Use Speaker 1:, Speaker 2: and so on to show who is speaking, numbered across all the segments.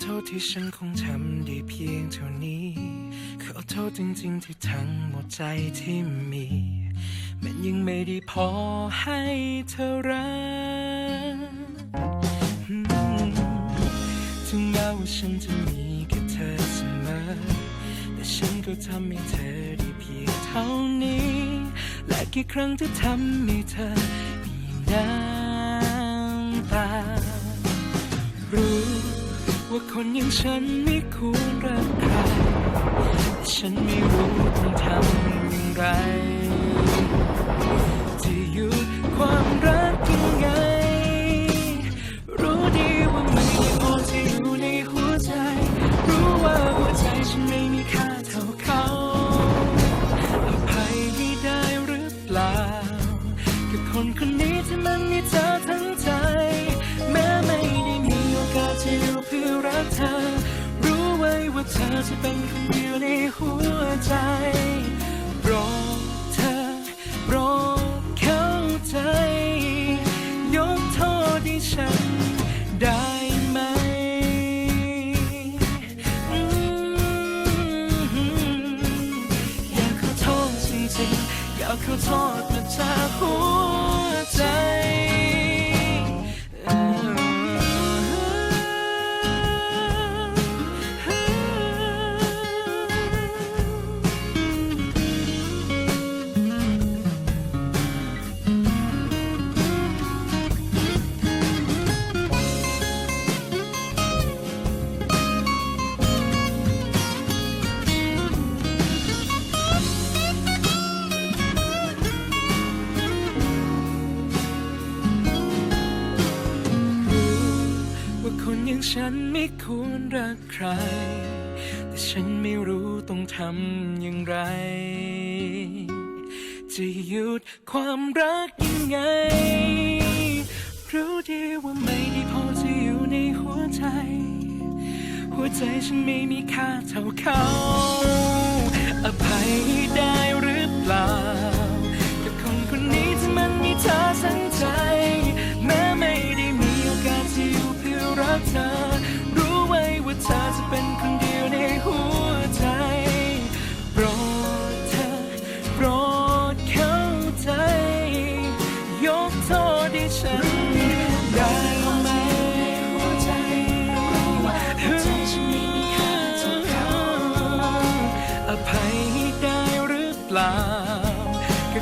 Speaker 1: โทษที่ฉันคงทำได้เพียงเท่านี้ ขอโทษจริงๆที่ทั้งหมดใจที่มี มันยังไม่ได้พอให้เธอรักถึงแม้ว่าฉันจะมีแค่เธอเสมอ แต่ฉันก็ทำให้เธอได้เพียงเท่านี้ และกี่ครั้งที่ทำให้เธอ คนอย่างฉันไม่ควรรักใคร ฉันไม่รู้ต้องทำอย่างไร เธอ รู้ไว้ว่าเธอจะเป็นคนเดียวในหัวใจโปรดเธอโปรดเข้าใจ ยกโทษให้ฉันได้ไหมอืมอยากขอโทษจริงๆอยากขอโทษมาจากหัวใจ ฉันไม่ควรรักใคร แต่ฉันไม่รู้ต้องทำอย่างไร จะหยุดความรักยังไง รู้ดีว่าไม่ได้พอจะอยู่ในหัวใจ หัวใจฉันไม่มีค่าเท่าเขา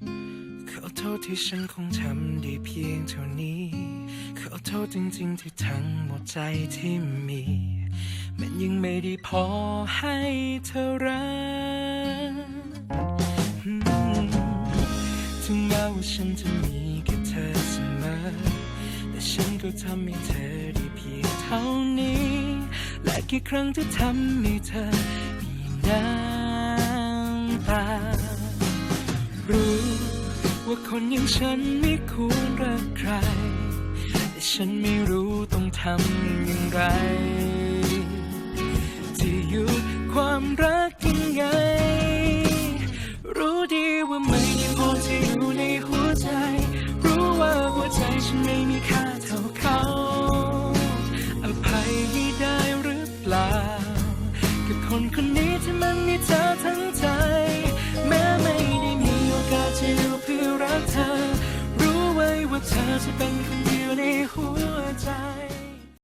Speaker 1: ขอโทษที่ฉันคงทำได้เพียงเท่านี้ ขอโทษจริงๆที่ทั้งหมดใจที่มี มันยังไม่ได้พอให้เธอรักถึงแม้ว่าฉันจะมีแค่เธอเสมอ แต่ฉันก็ทำให้เธอได้เพียงเท่านี้ และกี่ครั้งที่ทำให้เธอมีน้ำตา รู้ ว่าคนอย่างฉันไม่ควรรักใคร แต่ฉันไม่รู้ต้องทำอย่างไร จะหยุดความรักยังไง รู้ดีว่าไม่ได้พอที่อยู่ในหัวใจ รู้ว่าหัวใจฉันไม่มีค่าเท่าเขาอภัยให้ได้หรือเปล่ากับคนคนนี้ที่มันมีเธอทั้ง อ